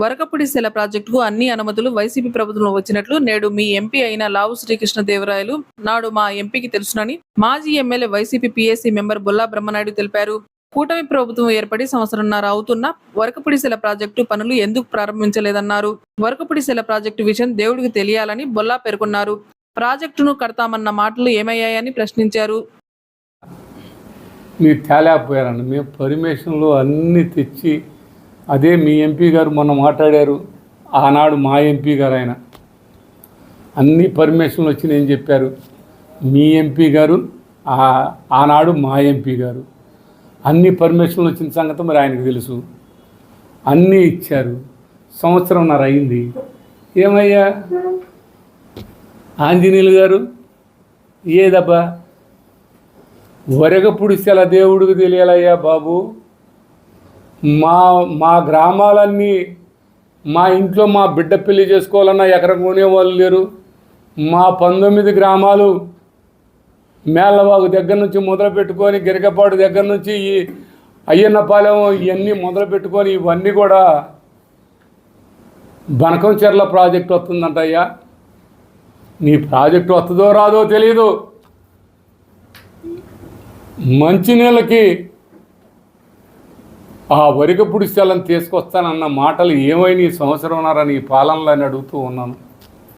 వరకపుడి శిల ప్రాజెక్టుకు అన్ని అనుమతులు వైసీపీ ప్రభుత్వంలో వచ్చినట్లు నేడు మీ ఎంపీ అయిన లావు శ్రీకృష్ణదేవరాయలు నాడు మా ఎంపీకి తెలుసునని మాజీ MLA YCP PSC member Bolla Brahmanaidu తెలిపారు. కూటమి ప్రభుత్వం ఏర్పడి సంవత్సరంన్నర అవుతున్న వరకపుడిసెల ప్రాజెక్టు పనులు ఎందుకు ప్రారంభించలేదన్నారు. వరకపుడిసెల ప్రాజెక్టు విషయం దేవుడికి తెలియాలని బొల్లా పేర్కొన్నారు. ప్రాజెక్టును కడతామన్న మాటలు ఏమయ్యాయని ప్రశ్నించారు. మీరు తేలేకపోయారండి. మేము పర్మిషన్లు అన్ని తెచ్చి అదే మీ ఎంపీ గారు మొన్న మాట్లాడారు ఆనాడు మా ఎంపీ గారు ఆయన అన్ని పర్మిషన్లు వచ్చినాయని చెప్పారు మీ ఎంపీ గారు ఆనాడు మా ఎంపీ గారు. అన్ని పర్మిషన్లు వచ్చిన సంగతి మరి ఆయనకు తెలుసు. అన్నీ ఇచ్చారు. సంవత్సరంన్నర అయింది. ఏమయ్యా? ఆంజనేయులు గారు ఏదబ్బా? వరగపుడిసెల దేవుడికి తెలియాలయ్యా బాబు. మా మా గ్రామాలన్నీ మా ఇంట్లో మా బిడ్డ పెళ్ళి చేసుకోవాలన్నా ఎకరం కొనేవాళ్ళు లేరు. మా పంతొమ్మిది గ్రామాలు మేళ్ళవాగు దగ్గర నుంచి మొదలు పెట్టుకొని గిరికపాడు దగ్గర నుంచి ఈ అయ్యన్నపాలెం ఇవన్నీ మొదలు పెట్టుకొని ఇవన్నీ కూడా బనకం చెర్ల ప్రాజెక్ట్ వస్తుందంట అయ్యా. నీ ప్రాజెక్టు వస్తుందో రాదో తెలియదు మంచినీళ్ళకి ఆ వరిగపుడి స్థలం తీసుకొస్తానన్న మాటలు ఏమైనా ఈ సంవత్సరంన్నర నీ పాలనలో అని అడుగుతూ ఉన్నాను.